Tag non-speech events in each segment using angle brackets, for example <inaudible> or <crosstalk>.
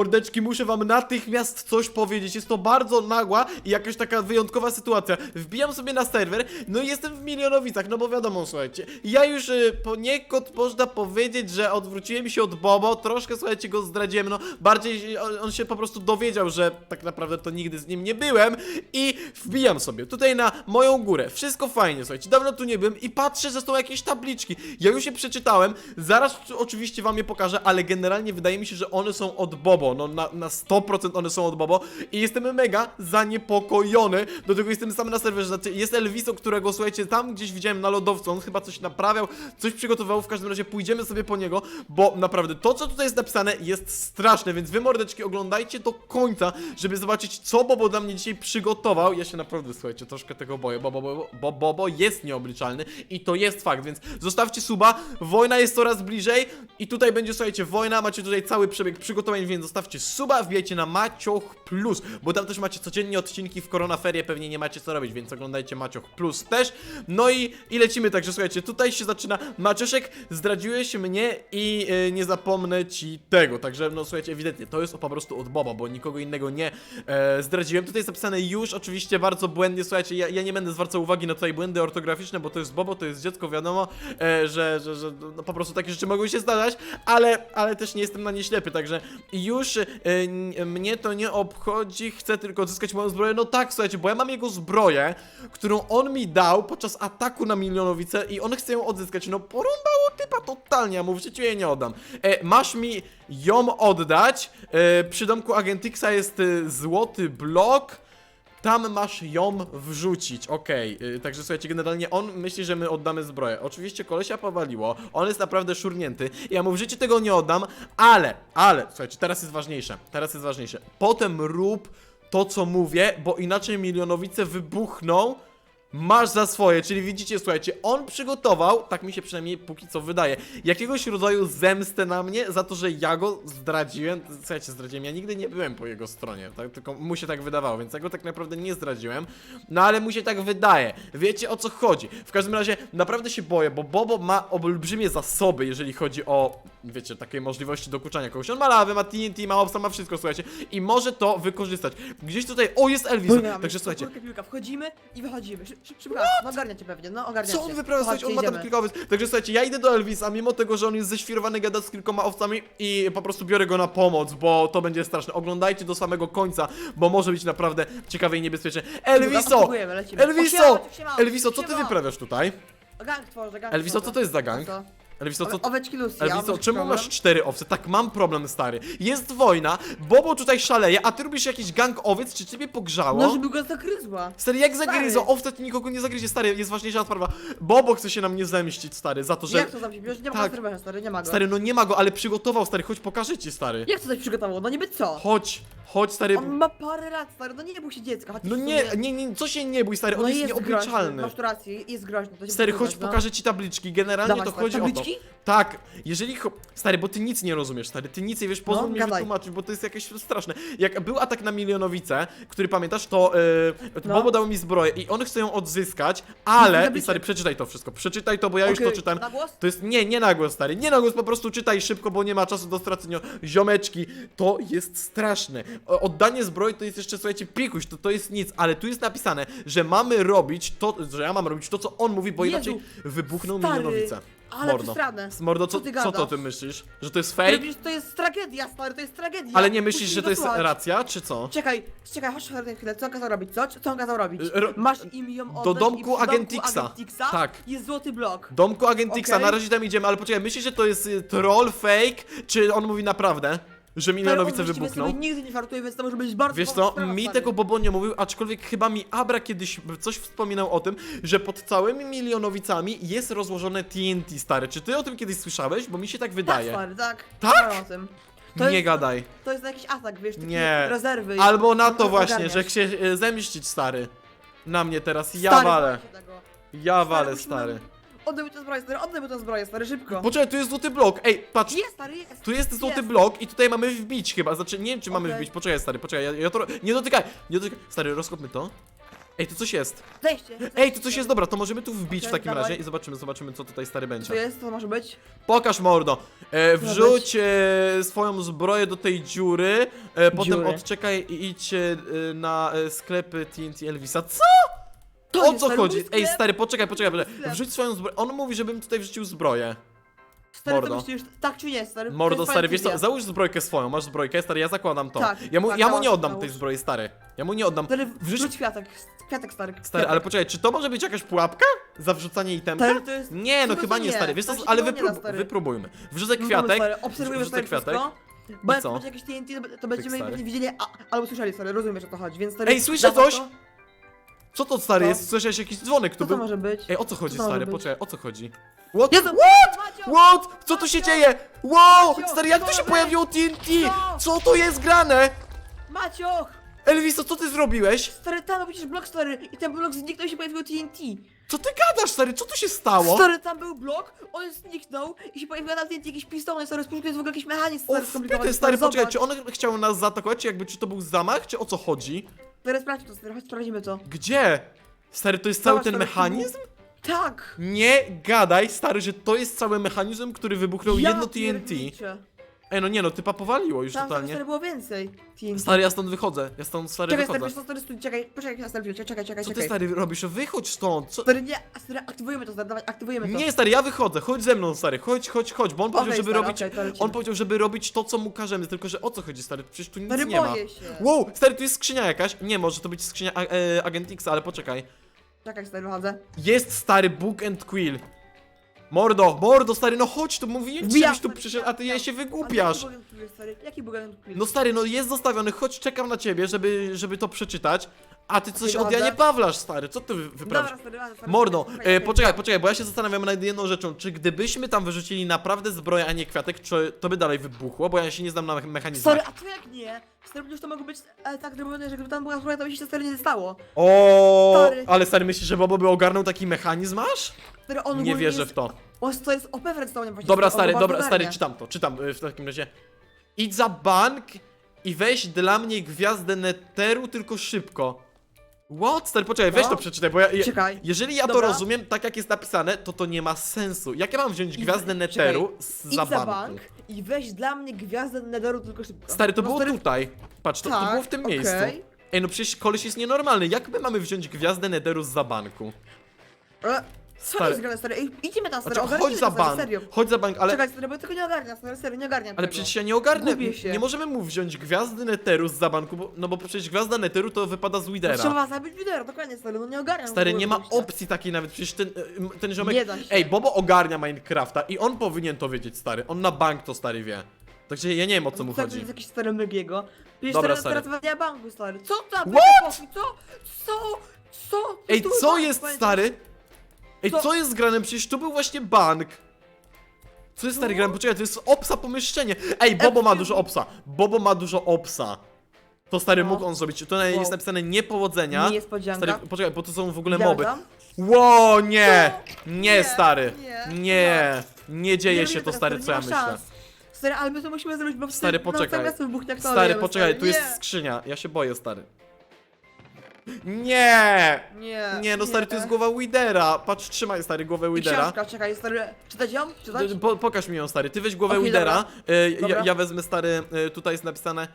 Mordeczki, muszę wam natychmiast coś powiedzieć. Jest to bardzo nagła i jakaś taka wyjątkowa sytuacja. Wbijam sobie na serwer, no i jestem w milionowicach, no bo wiadomo, słuchajcie. Ja już y, poniekąd można powiedzieć, że odwróciłem się od Bobo, troszkę, słuchajcie, go zdradziłem, no bardziej y, on, on się po prostu dowiedział, że tak naprawdę to nigdy z nim nie byłem i wbijam sobie tutaj na moją górę. Wszystko fajnie, słuchajcie, dawno tu nie byłem i patrzę, że są jakieś tabliczki. Ja już je przeczytałem, zaraz oczywiście wam je pokażę, ale generalnie wydaje mi się, że one są od Bobo, no na, na 100% one są od Bobo i jestem mega zaniepokojony, do tego jestem sam na serwerze, znaczy jest Elviso, którego słuchajcie, tam gdzieś widziałem na lodowcu, on chyba coś naprawiał, coś przygotował, w każdym razie pójdziemy sobie po niego, bo naprawdę to, co tutaj jest napisane jest straszne, więc wy mordeczki oglądajcie do końca, żeby zobaczyć, co Bobo dla mnie dzisiaj przygotował, ja się naprawdę, słuchajcie, troszkę tego boję, bo Bobo, bo Bobo jest nieobliczalny i to jest fakt, więc zostawcie suba, wojna jest coraz bliżej i tutaj będzie, słuchajcie, wojna, macie tutaj cały przebieg przygotowań, więc zostawcie suba, wbijajcie na Macioch Plus, bo tam też macie codziennie odcinki w koronaferie, pewnie nie macie co robić, więc oglądajcie Macioch Plus też. No i, i lecimy, także słuchajcie, tutaj się zaczyna Macioszek, zdradziłeś mnie i e, nie zapomnę ci tego, także no słuchajcie, ewidentnie, to jest po prostu od Boba, bo nikogo innego nie e, zdradziłem. Tutaj jest napisane już, oczywiście bardzo błędnie, słuchajcie, ja, ja nie będę zwracał uwagi na tutaj błędy ortograficzne, bo to jest Bobo, to jest dziecko, wiadomo, e, że, że, że no, po prostu takie rzeczy mogą się zdarzać, ale, ale też nie jestem na nie ślepy, także już e, mnie to nie obchodzi, chcę tylko odzyskać moją zbroję. No tak, słuchajcie, bo ja mam jego zbroję, którą on mi dał podczas ataku na milionowicę i on chce ją odzyskać. No porąbało typa totalnie, a mu w życiu jej nie oddam. E, masz mi ją oddać. E, przy domku Agentixa jest e, złoty blok. Tam masz ją wrzucić, okej. y, Także słuchajcie, generalnie on myśli, że my oddamy zbroję. Oczywiście kolesia powaliło, on jest naprawdę szurnięty. Ja mu w życiu tego nie oddam, ale, ale, słuchajcie, teraz jest ważniejsze. Teraz jest ważniejsze. Potem rób to, co mówię, bo inaczej milionowice wybuchną. Masz za swoje, czyli widzicie, słuchajcie, on przygotował, tak mi się przynajmniej póki co wydaje, jakiegoś rodzaju zemstę na mnie za to, że ja go zdradziłem. Słuchajcie, zdradziłem, ja nigdy nie byłem po jego stronie, tak, tylko mu się tak wydawało, więc ja go tak naprawdę nie zdradziłem, no ale mu się tak wydaje. Wiecie o co chodzi. W każdym razie naprawdę się boję, bo Bobo ma olbrzymie zasoby, jeżeli chodzi o, wiecie, takie możliwości dokuczania kogoś. On ma lawę, ma TNT, ma obsa, ma wszystko, słuchajcie, i może to wykorzystać. Gdzieś tutaj, o jest Elvis, także słuchajcie, Piłka, piłka, wchodzimy i wychodzimy. Szy- szy- Szybko, no ogarniacie pewnie, no ogarniacie. Co on wyprawia? Słuchajcie, on ma tam idziemy. kilka owiec. Także słuchajcie, ja idę do Elvisa, mimo tego, że on jest ześwirowany, gada z kilkoma owcami i po prostu biorę go na pomoc, bo to będzie straszne. Oglądajcie do samego końca, bo może być naprawdę ciekawe i niebezpieczne. Elviso! lecimy. Elviso! Elviso, co ty wyprawiasz tutaj? Gang tworzę, gang Elviso, co tworzę. to jest za gang? Co? Elviso, co... Owe- Oweczki Lucy, ja Elviso, mam czemu problem. masz cztery owce? Tak, mam problem, stary. Jest wojna, Bobo tutaj szaleje, a ty robisz jakiś gang owiec, czy ciebie pogrzało? No, żeby go zagryzła. Stary, jak Stary. zagryzą? Owca ci nikogo nie zagryzie, stary, jest ważniejsza sprawa. Bobo chce się na mnie zemścić, stary, za to, że... Jak to tam się bierze? Nie ma Tak. tak. stary, nie ma go. Stary, no nie ma go, ale przygotował, stary, chodź pokażę ci, stary. Jak to coś przygotowało? No niby co? Chodź, chodź, stary. On ma parę lat, stary, no nie bój się dziecka. chociaż No w nie, sumie- nie, nie, co się nie bój, stary, on no jest groźny, nieobliczalny. masz tu rację, jest groźny. To się Stary, chodź, no. pokażę ci tabliczki, generalnie Dawaj, to stary, chodzi o to. tabliczki? Tak, jeżeli... cho- Stary, bo ty nic nie rozumiesz, stary, ty nic nie wiesz, pozwól No, mi gadaj. wytłumaczyć, bo to jest jakieś straszne. Jak był atak na Milionowice, który pamiętasz, to yy, No. Bobo dał mi zbroję i on chce ją odzyskać, ale... I stary, przeczytaj to wszystko, przeczytaj to, bo ja już to Okej, czytam. Na głos? To jest, nie, nie na głos, stary, nie na głos, po prostu czytaj szybko, bo nie ma czasu do stracenia. Ziomeczki, to jest straszne. O- Oddanie zbroi to jest jeszcze, słuchajcie, pikuś, to, to jest nic, ale tu jest napisane, że mamy robić to, że ja mam robić to, co on mówi, bo Jezu, inaczej wybuchną stary, milionowice. Ale Mordo. Mordo, co, Co ty co ty o tym myślisz? Że to jest fake? przecież to jest tragedia, stary, to jest tragedia. Ale nie myślisz, Musisz że to jest dosłuchać. racja, czy co? Czekaj, czekaj, chodź na chwilę, co on kazał robić, co? Co on kazał robić? Ro- Masz im ją oddać do i domku przy Agentixa. Agentixa Tak. jest złoty blok. Domku Agentixa, Okej. na razie tam idziemy, ale poczekaj, myślisz, że to jest y, troll, fake, czy on mówi naprawdę? Że milionowice Stary, on właściwie wybuchną? sobie nigdy nie żartuje, więc to może być bardzo Wiesz co, mi tego Bobo nie mówił, aczkolwiek chyba mi Abra kiedyś coś wspominał o tym, że pod całymi milionowicami jest rozłożone TNT, stary. Czy ty o tym kiedyś słyszałeś? Bo mi się tak Tak, wydaje. stary, tak. Tak? Słyszałem o tym. To nie jest, gadaj. To jest na jakiś atak, wiesz, takie Nie. rezerwy. i- Albo na to właśnie, ogarniasz. że chce e, zemścić, stary. Na mnie teraz, ja Stary, walę. boję się tego. Ja walę, musimy- stary. Oddaj mi tę zbroję, stary, oddaj mi tę zbroję, stary, szybko. Poczekaj, tu jest złoty blok. Ej, patrz. Jest, stary, jest. Tu jest złoty Jest. blok i tutaj mamy wbić chyba, znaczy nie wiem czy mamy Okej. wbić, poczekaj stary, poczekaj, ja, ja to, nie dotykaj, nie dotykaj, stary, rozkopmy to. Ej, tu coś jest. Zejście. Ej, tu coś jest, dobra, to możemy tu wbić w Okej, takim dawaj. razie i zobaczymy, zobaczymy co tutaj stary Co będzie. jest? Co może być? Pokaż mordo. E, wrzuć e, swoją zbroję do tej dziury, e, potem Dziury. odczekaj i idź e, na e, sklepy TNT Elvisa. Co? To o jest co stary chodzi? mój Ej, sklep. stary, poczekaj, poczekaj, poczekaj. sklep. Wrzuć swoją zbroję. On mówi, żebym tutaj wrzucił zbroję. Stary, Mordo. to myślisz, tak czy nie, stary? To Mordo, jest stary, wiesz co, załóż zbrojkę swoją, masz zbrojkę, stary, ja zakładam to. Tak, ja mu, tak, ja mu załóż, nie oddam załóż. tej zbroi, stary. Ja mu nie oddam. Stary, Wrzuć, wrzuć kwiatek, kwiatek stary. stary, ale poczekaj, czy to może być jakaś pułapka? Za wrzucanie itemka? Stary, to jest... Nie, no to chyba nie, nie, stary, wiesz co, się ale chyba nie da, wyprób, stary. wypróbujmy. Wrzucę No kwiatek, Obserwujemy wrzucę stary kwiatek. wszystko. Bo jak co? będzie jakieś TNT, to będziemy stary. pewnie widzieli, a, albo słyszeli, stary, rozumiesz o co chodzi, więc stary... Ej, słyszę dawaj coś! to. Co to, stary, Co? jest? Słyszałeś jakiś dzwonek tu Co to był? może być? Ej, o co chodzi, Co to może stary? być? Poczekaj, o co chodzi? What? Jezu! What? Macio! What? Co tu się Macio! dzieje? Wow! Macio, Stary, jak tu się pojawiło TNT? Co? Co to jest grane? Macioch! Elviso, co ty zrobiłeś? Stary, tam przecież blok, stary, i ten blok zniknął i się pojawiło TNT. Co ty gadasz, stary? Co tu się stało? Stary, tam był blok, on zniknął i się pojawiło na TNT jakieś pistony, stary, spójrz, to jest w ogóle jakiś mechanizm, O, stary, skomplikowany. stary, poczekaj, czy on chciał nas zaatakować, czy jakby, czy to był zamach, czy o co chodzi? Stary, sprawdź to, stary, chodź, sprawdzimy to. Gdzie? Stary, to jest cały Zobacz, ten mechanizm? Tak! Nie gadaj, stary, że to jest cały mechanizm, który wybuchnął jedno TNT. pierniczę. Ej, no nie no, typa powaliło już Tam totalnie. stary było więcej TNT. Stary, ja stąd wychodzę, ja stąd stary Czekaj, stary, wychodzę. wiesz co, stary, stój, czekaj, poczekaj, na stary, czekaj, czekaj, czekaj, Co ty stary robisz? Wychodź stąd! Co? Stary, nie, stary, aktywujemy to, stary, dawaj, aktywujemy to. Nie stary, ja wychodzę, chodź ze mną stary, chodź, chodź, chodź, bo on powiedział, żeby stary, robić. okej, to lecimy. on powiedział, żeby robić to, co mu każemy, tylko że o co chodzi, stary? Przecież tu nic Stary, nie ma. boję się. Wow, stary, tu jest skrzynia jakaś. Nie, może to być skrzynia a, e, Agent X, ale poczekaj. Czekaj, stary, wychodzę. Jest stary Book and Quill. Mordo, mordo, stary, no chodź tu, mówiłem ci, Wbijam, żebyś tu stary, przyszedł, a ty wbijam. je się wygłupiasz. Jaki bugant jest, stary? Jaki bugant jest? No stary, no jest zostawiony, chodź, czekam na ciebie, żeby, żeby to przeczytać. A ty coś od. Janie Pawlasz, stary, co ty wy- wyprawiasz? Dobra, stary, dobra, stary, czekaj, e, czekaj, poczekaj, poczekaj, bo ja się zastanawiam nad jedną rzeczą. Czy gdybyśmy tam wyrzucili naprawdę zbroję, a nie kwiatek, czy to by dalej wybuchło? Bo ja się nie znam na me- mechanizmach. Stary, a co jak nie? Stary, przecież to mogło być e, tak zrobione, że gdyby tam była zbroja, to by się stary nie stało. O, ale stary, myślisz, że Bobo by ogarnął taki mechanizm aż? Stary, on Nie ogólnie wierzę jest, w to. On to jest OP redstone właśnie. Dobra, stary, dobra, stary, czytam to, czytam y, w takim razie. Idź za bank i weź dla mnie gwiazdę Netheru, tylko szybko. What? Stary, poczekaj, weź No. to przeczytaj, bo ja, ja, Czekaj. jeżeli ja to Dobra. rozumiem tak jak jest napisane, to to nie ma sensu. Jak ja mam wziąć I- gwiazdę Netheru z Idź za banku? bank i weź dla mnie gwiazdę Netheru tylko szybko. Stary, to No, było tutaj. Patrz, to, to tak, było w tym okej. miejscu. Ej, no przecież koleś jest nienormalny. Jak my mamy wziąć gwiazdę Netheru z za banku? E, Co Stary. jest grane, stary? Ej, idziemy tam, stary, Znaczy, ogarnijmy chodź za to, stary, bank, serio. chodź za bank, ale... Czekaj, stary, bo ja tego nie ogarniam, stary, serio, nie ogarniam Ale tego. przecież ja nie ogarnę. Gubię się. Nie możemy mu wziąć gwiazdy Netheru z zabanku, bo, no bo przecież gwiazda Netheru to wypada z Widera. Trzeba zabić wideo, dokładnie, stary, no nie ogarniam. Stary, nie ma opcji takiej nawet, przecież ten, e, ten ziomek... Nie da się. Ej, Bobo ogarnia Minecrafta i on powinien to wiedzieć, stary. On na bank to, stary, wie. Także ja nie wiem, o co mu Tak, chodzi. jest jakiś stary myg jego. Przecież Dobra, teraz, stary. teraz nie banku, stary. Co tam? What? Co? Co? Co? Ej, Tu co bank, jest, stary? Ej, Co? co jest grane? Przecież tu był właśnie bank. Co jest, stary, No. grane? Poczekaj, to jest opsa pomieszczenie. Ej, Bobo ma dużo me. opsa. Bobo ma dużo opsa. To, stary, No. mógł on zrobić. Tu jest Wow. napisane niepowodzenia. Niespodzianka. Stary, poczekaj, bo to są w ogóle Widziałeś moby. tam? Ło, nie! Nie, Nie, stary. nie, Nie. Nie dzieje się to, stary, co ja myślę. Stary, ale my to musimy zrobić, bo Stary, poczekaj. No, Stary, poczekaj, tu jest skrzynia. Ja się boję, stary. Nie! Nie. Nie, no stary, to jest głowa Widera. Patrz, trzymaj, stary, głowę I Widera. książka, czekaj, stary, czytać ją? Czytać? Po, pokaż mi ją, stary. Ty weź głowę Okej, Widera. E, ja, Dobra. ja wezmę, stary, e, tutaj jest napisane.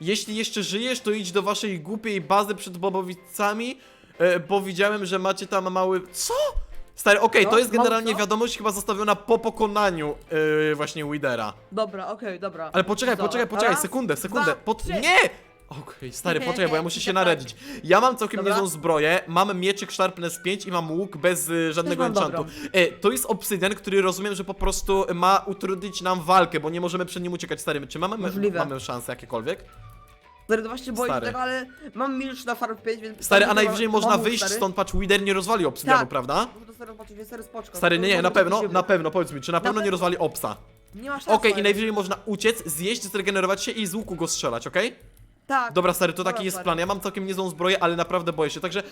Jeśli jeszcze żyjesz, to idź do waszej głupiej bazy przed Bobowicami, e, bo widziałem, że macie tam mały... Co? Stary, okej, No, to jest mały generalnie co? wiadomość chyba zostawiona po pokonaniu e, właśnie Widera. Dobra, okej, dobra. Ale poczekaj, poczekaj, poczekaj, Raz, sekundę, sekundę. dwa, Pod... trzy. Nie! Okej, stary, <laughs> poczekaj, bo ja muszę się naradzić. Ja mam całkiem Dobra. niezłą zbroję, mam mieczyk Sharpness 5 i mam łuk bez y, żadnego mam enchantu. E, to jest obsydian, który rozumiem, że po prostu ma utrudnić nam walkę, bo nie możemy przed nim uciekać, stary. Czy mamy, Możliwe. mamy szanse jakiekolwiek? Stary, to właśnie boję się Stary. tego, ale mam milcz na farm 5, więc... Stary, a najwyżej można wyjść stary. stąd, patrz, Wider nie rozwali obsydianu, Tak. prawda? Muszę to stary więc stary spoczko. Stary, nie, nie, na pewno, na pewno, powiedz mi, czy na pewno nie pewno. rozwali obsa? Nie ma szans. Okej, i najwyżej można uciec, zjeść, zregenerować się i z łuku go strzelać, okej? Tak. Dobra, stary, to taki jest plan. Ja mam całkiem niezłą zbroję, ale naprawdę boję się, także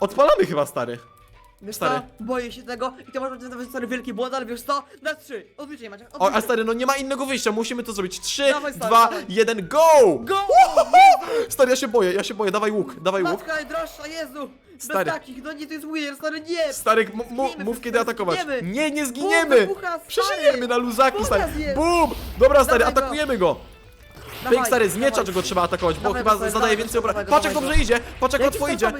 odpalamy chyba, stary. Wiesz stary. co? Boję się tego i to może być nawet stary wielki błąd, ale wiesz co? Na trzy. Odliczaj, Maciek, O, a stary, no nie ma innego wyjścia, musimy to zrobić. 3, Dawaj, stary, 2, dawaj. 1, go! Go! Stary, ja się boję, ja się boję, dawaj łuk, dawaj łuk. Matka najdroższa, Jezu! Stary. Bez takich, no nie, to jest weird, stary, nie! Stary, mów kiedy atakować. zginiemy. Nie, nie zginiemy! stary. Przeżyjemy na luzaki, stary. Bum! Dobra, stary, Dawaj go. atakujemy go. Dawaj, Pyk, stary, z miecza dawaj. czego trzeba atakować, bo Dawaj chyba stary, zadaje dawaj więcej obrażeń. dawaj Patrz jak dawaj dobrze idzie, patrz jak łatwo stary idzie.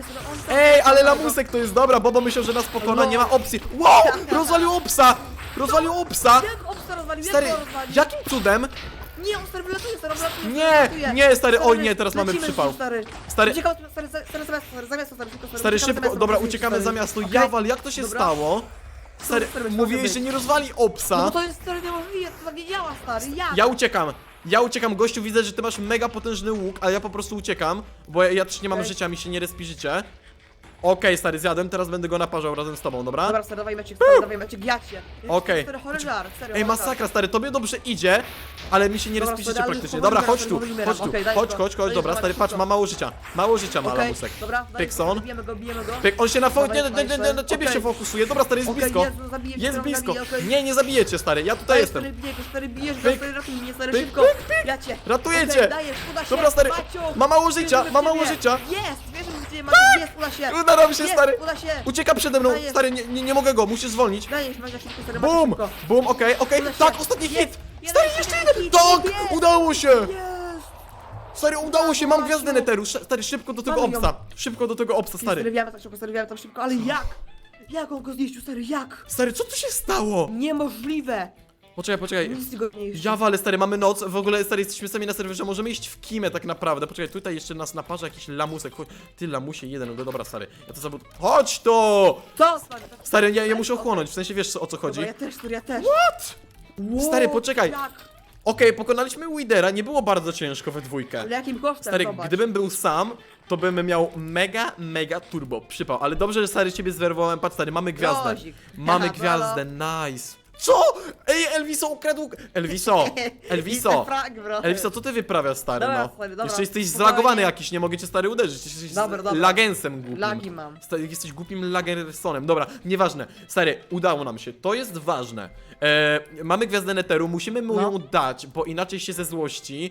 no Ej, ale dawaj lamusek to jest dobra, Bobo myślał, że nas pokona, No. nie ma opcji. Wow! Rozwalił obsa! Rozwalił obsa! Jak obsta rozwalił, Stary, jak go rozwalił? jakim cudem? Nie, on stary wylatuje, stary wylatuje, Nie, stary wylatuje. nie, stary, oj nie, teraz mamy lecimy przypał. Stary, Stary- Uciekamy, stary, stary, stary, zamiast, stary, zamiast, stary, szybko, stary, Stary, uciekamy szybko, zamiast, dobra, stary, uciekamy stary. za miasto. Okej? Jawal, jak to się Dobra. stało? Stary, stary, może mówiłeś, być. że nie rozwali No obsa. bo to jest stary niemożliwe, to tak nie działa, stary, jak? Ja uciekam. Ja uciekam, gościu, widzę, że ty masz mega potężny łuk, ale ja po prostu uciekam, bo ja, ja też nie mam życia, mi się nie respi życie. Okej, stary, zjadłem, teraz będę go naparzał razem z tobą, dobra? Dobra, stary, dawaj Maciek, stary, dawaj Maciek, jak się? Okej. Stary, chory żar, serio, Ej, chory żar. masakra, stary, tobie dobrze idzie, ale mi się nie Dobra, stary, ale praktycznie. Dobra, chodź tu, powoli chodź tu, Okej, daj chodź, go. chodź, chodź, Daj dobra, go, stary, patrz, szybko. ma mało życia, mało życia ma Okej, lamusek. Dobra, daj Pykson. go, bijemy go, bijemy go. Pyk, on się na fo... Dawaj, Nie, nie, nie, nie, dawaj, na ciebie okej. się fokusuje, dobra, stary, jest Okej, blisko. jest, zabiję cię, Jest zabiję, blisko. okej. Nie, nie zabijecie, stary, ja tutaj Daj, jestem. Stary, stary, bijesz go, Pyk. stary, ratuj mnie, stary, Pyk, szybko. Ja cię. Ratuję Okej, cię. Dajesz, uda się. Dobra, stary, Maciu, ma mało życia, wierzymy w ma mało ciebie. życia. Jest, wierzymy w ciebie, Maciu, jest, uda się. Uda nam się, jest, stary. uda się. Ucieka przede mną, Dajesz. stary, nie, nie, nie mogę go, musisz zwolnić. Dajesz, Maciu, szybko, stary, Bum, szybko. bum, okej, okej, Uda się. tak, ostatni Jest, hit. jeden, Stary, jeden jeszcze jeden, hit, tak, udało się. Jest. Stary, udało się, mam gwiazdę neteru, Sz- stary, szybko do tego Mamy ją. obsta, szybko do tego obsta, Stary, stary. wiemy tak szybko, stary, wiemy tak szybko, ale jak? Jak on go zniszczył, stary, jak? Stary, co tu się stało? Niemożliwe. Poczekaj, poczekaj. Nic go nie niszczy. Ja stary, mamy noc, w ogóle, stary, jesteśmy sami na serwerze, możemy iść w kimę tak naprawdę. Poczekaj, tutaj jeszcze nas naparza jakiś lamusek. Chodź, Ty, lamusie jeden, no dobra, stary. Ja to zabud... Chodź to! Co, stary? Stary, ja, ja muszę ochłonąć, w sensie wiesz o co chodzi? Dobra, ja też, stary, ja też. What? Wow, Stary, poczekaj. Jak? Okej, pokonaliśmy Widera, nie było bardzo ciężko we dwójkę. Ale jakim kosztem, Stary, zobacz. gdybym był sam, to bym miał mega, mega turbo przypał. Ale dobrze, że stary ciebie zwerwowałem. Patrz, stary, mamy gwiazdę. Grozik. Mamy Haha, gwiazdę, nice. Co? Ej, Elviso ukradł... Elviso, <laughs> Elviso. I te frag, bro. Elviso, co ty wyprawiasz, stary, Dobra, no? stary, dobra, Jeszcze jesteś spokojnie. zlagowany jakiś, nie mogę cię, stary, uderzyć. Jesteś Dobra, dobra. lagensem głupim. Lagi mam. Stary, jesteś głupim lagersonem. Dobra, nieważne. Stary, udało nam się. To jest ważne. E, mamy gwiazdę Neteru, musimy mu No. ją dać, bo inaczej się ze złości.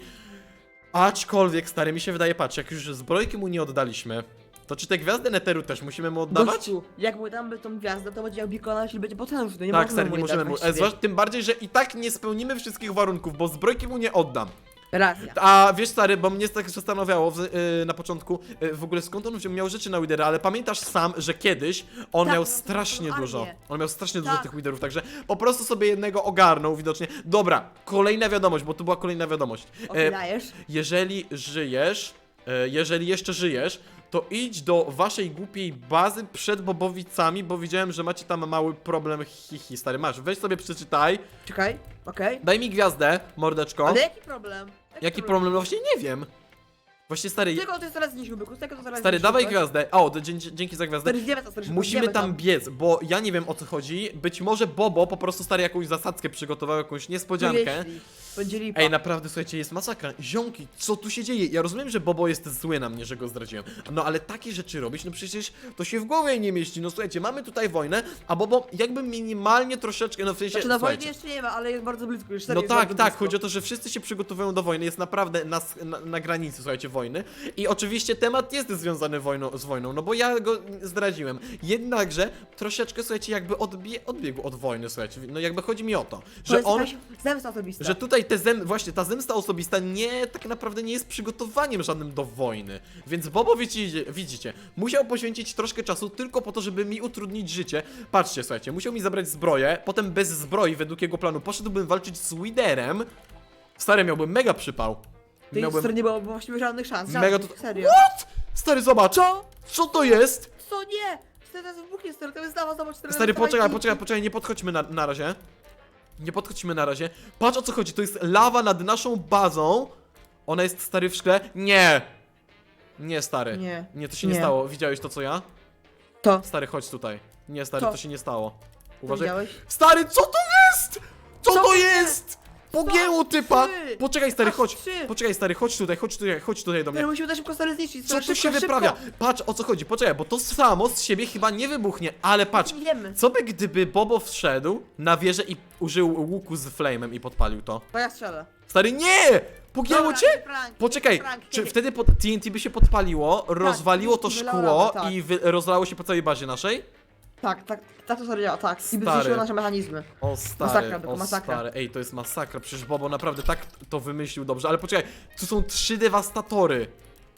Aczkolwiek, stary, mi się wydaje, patrz, jak już zbrojki mu nie oddaliśmy, to czy te gwiazdy Neteru też musimy mu oddawać? Gościu, jak mu damy tą gwiazdę, to będzie miał beacona, czyli będzie potężny, nie tak, możemy mu nie jej możemy mu. Właściwie. zwłasz- tym bardziej, że i tak nie spełnimy wszystkich warunków, bo zbrojki mu nie oddam. Racja. A wiesz stary, bo mnie tak zastanawiało w, y, na początku, y, w ogóle skąd on wziął- miał rzeczy na Widera, ale pamiętasz sam, że kiedyś on Tak, miał no to strasznie armię. dużo. On miał strasznie dużo Tak. tych Widerów, także po prostu sobie jednego ogarnął widocznie. Dobra, kolejna wiadomość, bo tu była kolejna wiadomość. E, jeżeli żyjesz, e, jeżeli jeszcze żyjesz, to idź do waszej głupiej bazy przed Bobowicami, bo widziałem, że macie tam mały problem hihi, stary, masz, weź sobie przeczytaj, Czekaj, okej. daj mi gwiazdę, mordeczko. Ale jaki problem? Jaki problem? No właśnie nie wiem. Właśnie stary, Czego to jest teraz zniszczył, byku? Czego to teraz stary, dawaj gwiazdę. O, dzięki, dzięki za gwiazdę. Stary, stary, szybko, Musimy tam biec, bo ja nie wiem o co chodzi. Być może Bobo po prostu stary jakąś zasadzkę przygotował, jakąś niespodziankę. Jeśli Będzie lipa. Ej, naprawdę, słuchajcie, jest masakra. Ziomki, co tu się dzieje? Ja rozumiem, że Bobo jest zły na mnie, że go zdradziłem. No ale takie rzeczy robić, no przecież to się w głowie nie mieści. No słuchajcie, mamy tutaj wojnę, a Bobo jakby minimalnie troszeczkę, no w sensie, Znaczy na słuchajcie. wojnie jeszcze nie ma, ale jest bardzo blisko, już No jest tak, bardzo tak, blisko. chodzi o to, że wszyscy się przygotowują do wojny, jest naprawdę na, s- na, na granicy, słuchajcie, wojny. I oczywiście temat jest związany wojną, z wojną, no bo ja go zdradziłem. Jednakże troszeczkę, słuchajcie, jakby odbie, odbiegł od wojny, słuchajcie. No jakby chodzi mi o to, To że jest on... jakaś zemsta osobista. Że tutaj te zem, właśnie ta zemsta osobista nie, tak naprawdę nie jest przygotowaniem żadnym do wojny. Więc Bobo, widzicie, widzicie, musiał poświęcić troszkę czasu tylko po to, żeby mi utrudnić życie. Patrzcie, słuchajcie, musiał mi zabrać zbroję, potem bez zbroi, według jego planu, poszedłbym walczyć z Widerem. Stary, miałbym mega przypał. Ty Miałbym... stary, nie było właściwie żadnych szans, Mega żadnych, to- serio. What? Stary, zobacz! Co? Co to jest? Co nie? Stary, to jest wybuchnie, stary, to jest dawa, zobacz, stary. Stary, poczekaj, poczekaj, poczekaj, nie podchodźmy na, na razie. Nie podchodźmy na razie. Patrz o co chodzi, to jest lawa nad naszą bazą. Ona jest stary w szkle. Nie! Nie, stary. Nie. Nie, to się nie, Nie. stało. Widziałeś to, co ja? To. Stary, chodź tutaj. Nie, stary, Co? to się nie stało. Uważaj. widziałeś? Stary, co to jest? Co, Co to nie? jest? Pogięło typa! trzy! Poczekaj stary, Aż chodź! trzy! Poczekaj stary, chodź tutaj, chodź tutaj, chodź tutaj do mnie. Stary, musimy też szybko stary zniszczyć, Co tu szybko, się szybko. wyprawia? Patrz o co chodzi, poczekaj, bo to samo z siebie chyba nie wybuchnie, ale patrz. Nie wiemy. Co by gdyby Bobo wszedł na wieżę i użył łuku z flamem i podpalił to? To ja strzelę. Stary, nie! Pogięło Dobra, cię? nie prank, Poczekaj, nie prank. czy wtedy pod TNT by się podpaliło, rozwaliło to szkło lawę, tak. i wy, rozlało się po całej bazie naszej? Tak, tak, tak to działa, tak. I by Stary. zniszczyło nasze mechanizmy. O stary, Masakra, tylko o masakra. stary, ej, to jest masakra, przecież Bobo naprawdę tak to wymyślił dobrze, ale poczekaj, tu są trzy dewastatory.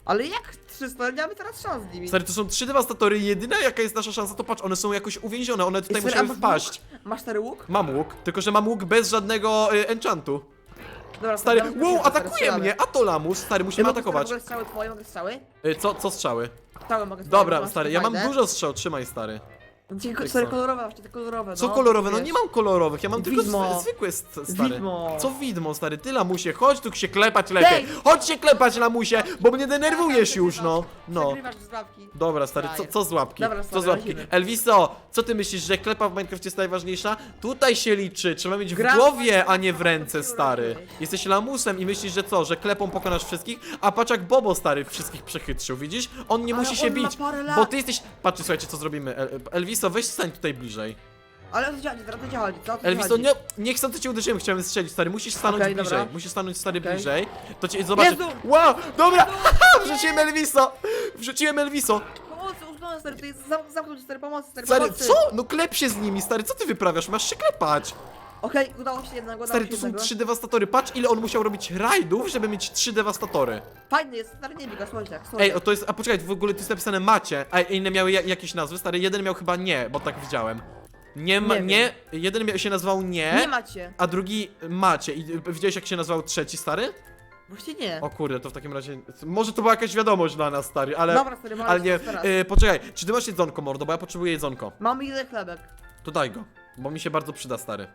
Ale jak 300? Nie mamy teraz szans z nimi. Stary, to są trzy dewastatory, jedyna jaka jest nasza szansa, to patrz, one są jakoś uwięzione, one tutaj Ej, stary, musiały masz wpaść. łuk? Masz stary łuk? Mam łuk, tylko że mam łuk bez żadnego y, enchantu. Dobra, Stary, wow, atakuje strzelamy. mnie, a to lamus, stary, Ja musimy mogę atakować. mogę strzały twoje, mogę strzały? Y, co, co strzały? Strzały mogę strzały, Dobra, stary, ja mam fajne. dużo strzał, trzymaj, stary. Ci- są. kolorowe, właśnie te kolorowe, Co no. kolorowe? No Wiesz. nie mam kolorowych, ja mam tylko Widmo. zwy- zwykłe, st- stary. Widmo. Co widmo, stary? Ty, lamusie, chodź tu się klepać lepiej. Ej! Chodź się klepać, lamusie, bo mnie denerwujesz już, no. No. Przegrywasz z. Dobra, stary, co, co z łapki? Dobra, co stary, z łapki? lecimy. Elviso, co ty myślisz, że klepa w Minecraft jest najważniejsza? Tutaj się liczy, trzeba mieć w głowie, a nie w ręce, stary. Jesteś lamusem i myślisz, że co, że klepą pokonasz wszystkich? A patrz jak Bobo, stary, wszystkich przechytrzył, widzisz? On nie Ale musi się on ma bić, parę lat. bo ty jesteś... Patrzcie, słuchajcie, co zrobimy. El Elviso, weź stań tutaj bliżej. Ale to działa, teraz to działa, co? To Elviso, chodzi? nie, nie chcę, to cię uderzyłem, chciałem strzelić, stary, musisz stanąć Okej, bliżej, dobra. musisz stanąć, stary, Okej. bliżej. To cię, zobaczę... Jezu! Wow, dobra, wrzuciłem Elviso, wrzuciłem Elviso. Pomocy, używam stary, to jest zam zamknąć stary, pomocy, stary, Stary, pomocy. co? No klep się z nimi, stary, co ty wyprawiasz? Masz się klepać. Okej, udało się jednego, udało Stary, się tu są jednego. trzy dewastatory. Patrz, ile on musiał robić rajdów, żeby mieć trzy dewastatory. Fajny jest, stary, nie biega, słońce, słońce. Ej, o to jest. A poczekaj, w ogóle tu jest napisane macie. A inne miały ja, jakieś nazwy? Stary, jeden miał chyba nie, bo tak widziałem. Nie ma. Nie Nie. jeden mia- się nazywał nie, Nie macie. a drugi macie. I y, widziałeś, jak się nazywał trzeci, stary? Właśnie nie. O kurde, to w takim razie. Może to była jakaś wiadomość dla nas, stary, ale. Dobra, stary, mamy ale nie. teraz. Y, poczekaj, czy ty masz jedzonko, mordo? Bo ja potrzebuję jedzonko. Mamy jeden chlebek. To daj go, bo mi się bardzo przyda, stary.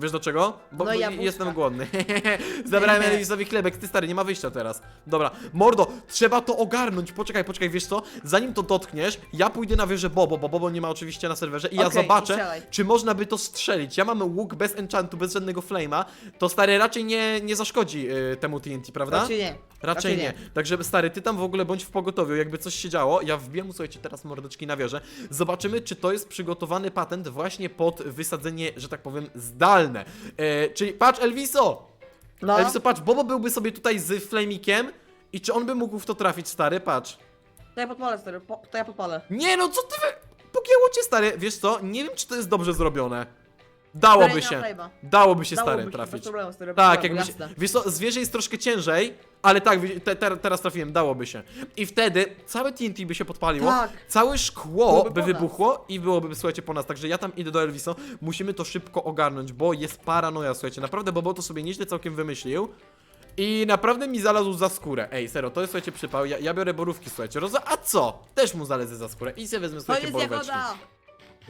Wiesz do czego? Bo, No jabłuszka. jestem głodny. <laughs> Zabrałem <laughs> Elisowi chlebek, ty stary, nie ma wyjścia teraz. Dobra, mordo, trzeba to ogarnąć. Poczekaj, poczekaj, wiesz co? Zanim to dotkniesz, ja pójdę na wieżę Bobo, bo Bobo nie ma oczywiście na serwerze i ja Okej, zobaczę, strzelaj. czy można by to strzelić. Ja mam łuk bez enchantu, bez żadnego flame'a, to stary raczej nie, nie zaszkodzi y, temu TNT, prawda? Raczej nie. Raczej nie. Także stary, ty tam w ogóle bądź w pogotowiu, jakby coś się działo. Ja wbijam, słuchajcie, teraz mordeczki na wieżę. Zobaczymy, czy to jest przygotowany patent właśnie pod wysadzenie, że tak powiem, zdalne. E, czyli patrz, Elviso! No, Elviso, patrz, Bobo byłby sobie tutaj z flamikiem i czy on by mógł w to trafić, stary? Patrz. to ja podpalę, stary, po, to ja podpalę. Nie no, co ty wy... Pogięło cię, stary. Wiesz co? Nie wiem, czy to jest dobrze zrobione. Dałoby Stary, nie się. Dałoby się, Dałoby stary, się, trafić. Problemu, stary, bez Tak, problemu, jakby się, jasne. Wiesz co, zwierzę jest troszkę ciężej, ale tak, te, te, teraz trafiłem, dałoby się. I wtedy całe TNT by się podpaliło, Tak. całe szkło Byłoby by po nas. wybuchło i byłoby, słuchajcie, po nas. Także ja tam idę do Elviso, musimy to szybko ogarnąć, bo jest paranoja, słuchajcie. Naprawdę, Bobo to sobie nieźle całkiem wymyślił. I naprawdę mi zalazł za skórę. Ej, serio, to jest, słuchajcie, przypał. Ja, ja biorę borówki, słuchajcie. Roza, a co? Też mu zależy za skórę. I sobie wezmę, To słuchajcie, jest boróweczki. jagoda!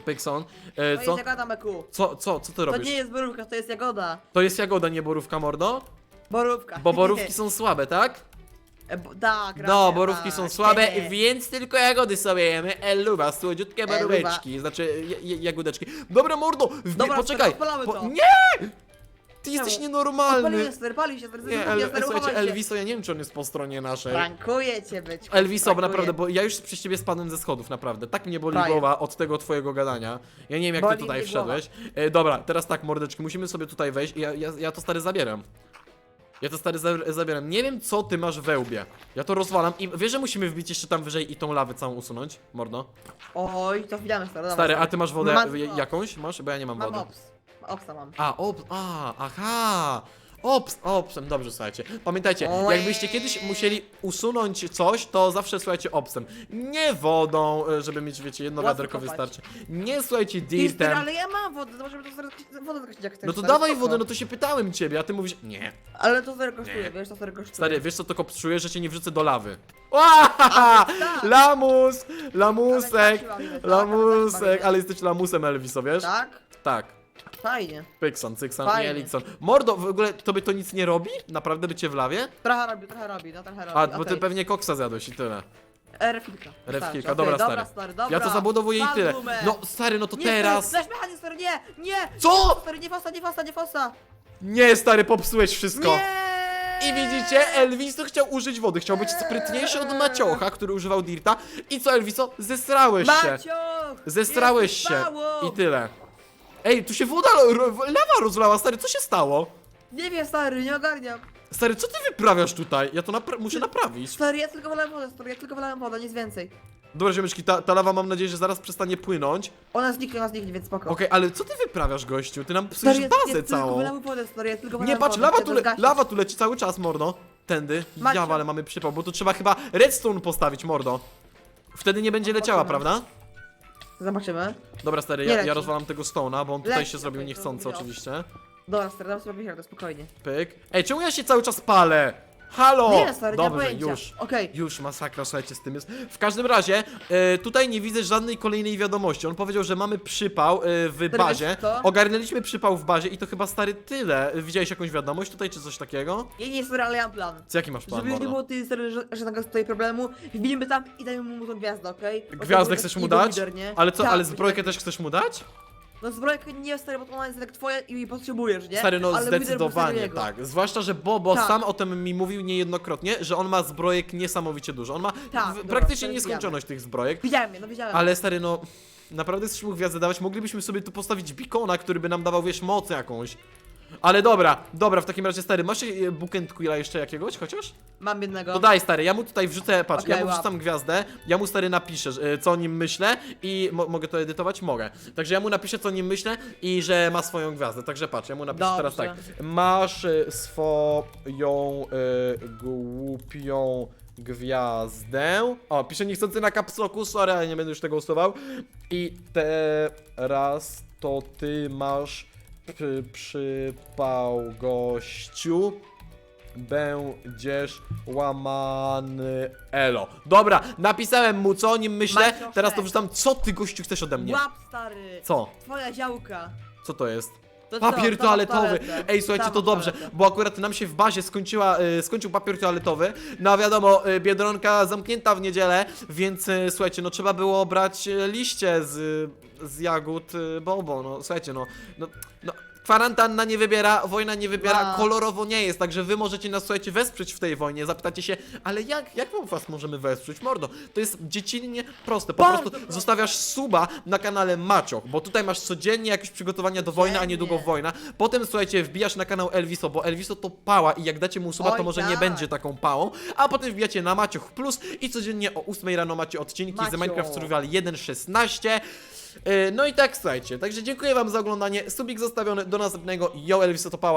Pykson. To E, jest co? jagoda, Meku. Co, co, co ty To robisz? nie jest borówka, to jest jagoda. To jest jagoda, nie borówka, mordo? Borówka. Bo borówki <laughs> są słabe, tak? E, bo- Tak, No, racja, borówki tak. są słabe, więc tylko jagody sobie jemy. Eluwa, słodziutkie Eluwa. boróweczki, znaczy j- j- jagódeczki. Dobra, mordo, wbij, Dobra, poczekaj. odpalamy to. Nie! Ty jesteś Czemu? nienormalny. Pali się, pali się, Nie, El, słuchajcie. Elviso, ja nie wiem, czy on jest po stronie naszej. Prankuję cię, być. Elviso, bo naprawdę, bo ja już przez ciebie spadłem ze schodów, naprawdę. Tak mnie boli Frajer. głowa od tego twojego gadania. Ja nie wiem, jak Boli ty tutaj mnie wszedłeś. E, dobra, teraz tak, mordeczki, musimy sobie tutaj wejść i ja, ja, ja to stary zabieram. Ja to stary za, zabieram. Nie wiem, co ty masz we łbie. Ja to rozwalam i wiesz, że musimy wbić jeszcze tam wyżej i tą lawę całą usunąć, mordo? Oj, to chwilamy, stary, dawaj, Stary, a ty masz wodę ops. jakąś? Masz? Bo ja nie mam Mam wody. ops. Opsa mam. A, ops, a, aha. Ops, opsem, dobrze, słuchajcie. Pamiętajcie, jakbyście kiedyś musieli usunąć coś, to zawsze słuchajcie opsem. Nie wodą, e, żeby mieć, wiecie, jedno Łatwo wiaderko kopać. wystarczy. Nie słuchajcie dirtem. ale ja mam wodę, to stary, wodę tylko jak chcesz, No to stary, dawaj spoko. wodę, no to się pytałem ciebie, a ty mówisz, nie. Ale to stary kosztuje, Nie. wiesz, to stary kosztuje. Stary, wiesz co to kopczuję, że cię nie wrzucę do lawy. Tak. Lamus! Lamusek! Ale tak bawię, tak, tak Lamusek! Ale jesteś lamusem Elviso, wiesz? Tak? Tak. Fajnie. Pykson, Cykson Fajnie. i Elikson. Mordo, w ogóle tobie to nic nie robi? Naprawdę by cię w lawie? Trochę robi, trochę robi, no trochę robi. A, bo ty okej. pewnie koksa zjadłeś i tyle. E, refilka. Refilka, dobra, okej, stary. Dobra. Ja to zabudowuję i tyle. numer. No stary, no to nie, teraz. Flash mechanizm, stary, nie, nie! Co? Stary, nie fosa, nie fosa, nie fosa! Nie, stary, popsułeś wszystko. Nie! I widzicie, Elviso chciał użyć wody, chciał być sprytniejszy od Maciocha, który używał Dirta. I co, Elviso? Zesrałeś się. Maciok! Zestrałeś jesteś się. I tyle. Ej, tu się woda, ro- lawa rozlała, stary, co się stało? Nie wiem, stary, nie ogarniam. Stary, co ty wyprawiasz tutaj? Ja to napra muszę naprawić. Stary, ja tylko wolałem wodę, stary, ja tylko wolałem wodę, nic więcej. Dobra, ziomeczki, ta, ta lawa mam nadzieję, że zaraz przestanie płynąć. Ona zniknie, ona zniknie, więc spoko. Okej, ale co ty wyprawiasz, gościu? Ty nam psujesz Stary, ja, bazę ja tylko całą. wylałem wodę, stary, ja tylko Nie patrz, wodę, lawa tu, to le zgasić. lawa tu leci cały czas, mordo. Tędy. Macio. Ja, ale mamy przypał, bo tu trzeba chyba redstone postawić, mordo. Wtedy nie będzie leciała, Zobaczymy. prawda? Zobaczymy. Dobra, stary, Nie ja, ja leci. rozwalam tego stone'a, bo on tutaj Leci, się zrobił okej, to oczywiście. Dobra, stary, dam sobie radę, spokojnie. Pyk. Ej, czemu ja się cały czas palę? Halo! Nie stary, nie mam Dobrze, pojęcia. już. Okej. Już masakra, słuchajcie, z tym jest. W każdym razie, e, tutaj nie widzę żadnej kolejnej wiadomości. On powiedział, że mamy przypał e, w wiesz bazie. co? Ogarnęliśmy przypał w bazie i to chyba stary tyle. Widziałeś jakąś wiadomość tutaj, czy coś takiego? Ja nie stary, ale ja mam plan. Co jaki masz plan, Żeby nie mordo? było ty, stary, żadnego tutaj problemu, wbijemy tam i dajemy mu tą gwiazdę, okej? Bo to Gwiazdę był chcesz taki mu dać? lider, nie? Ale co, Tak, ale zbrojkę tak. też chcesz mu dać? No zbrojkę nie, stary, bo ona jest jak twoja i jej potrzebujesz, nie? Stary, no Ale był zdecydowanie tak. Zwłaszcza, że Bobo Tak. sam o tym mi mówił niejednokrotnie, że on ma zbrojek niesamowicie dużo. On ma Tak, w, dobra, praktycznie to nieskończoność tych zbrojek. Widziałem je, no widziałem. Ale stary, no. Naprawdę chcesz mu gwiazdę dawać? Moglibyśmy sobie tu postawić bikona, który by nam dawał, wiesz, moc jakąś. Ale dobra, dobra, w takim razie stary, masz e, Bookend Quilla jeszcze jakiegoś chociaż? Mam jednego. To daj stary, ja mu tutaj wrzucę, patrz, Okej, ja mu łap. wrzucam gwiazdę, ja mu stary napiszę, że, e, co o nim myślę i mo mogę to edytować? Mogę. Także ja mu napiszę, co o nim myślę i że ma swoją gwiazdę. Także patrz, ja mu napiszę teraz tak. Dobrze. Masz e, swoją e, głupią gwiazdę. O, pisze niechcący na kapsloku, sorry, ale nie będę już tego usuwał. I teraz to ty masz przypał gościu. Będziesz łamany elo. Dobra, napisałem mu co o nim myślę. Teraz to wrzucam. Co ty gościu chcesz ode mnie? Łap, stary. Co? Twoja działka. Co to jest? To Papier toaletowy. Toaletę. Ej, słuchajcie, to dobrze, bo akurat nam się w bazie skończyła, y, skończył papier toaletowy. No a wiadomo, y, Biedronka zamknięta w niedzielę, więc y, słuchajcie, no trzeba było brać y, liście z, z jagód y, Bobo. No słuchajcie, no, no, no kwarantanna nie wybiera, wojna nie wybiera, No. kolorowo nie jest, także wy możecie nas, słuchajcie, wesprzeć w tej wojnie. Zapytacie się, ale jak, jak my was możemy wesprzeć? Mordo, to jest dziecinnie proste, po Bardzo prostu zostawiasz suba na kanale Macioch, bo tutaj masz codziennie jakieś przygotowania do wojny, a Codziennie. niedługo wojna. Potem, słuchajcie, wbijasz na kanał Elviso, bo Elviso to pała i jak dacie mu suba, to Oj, może nie tak. będzie taką pałą, a potem wbijacie na Macioch Plus i codziennie o 8 rano macie odcinki z. Minecraft Survival 1.16. Yy, No i tak, słuchajcie, także dziękuję wam za oglądanie, subik zostawiony, do następnego, yo Elviso to pała.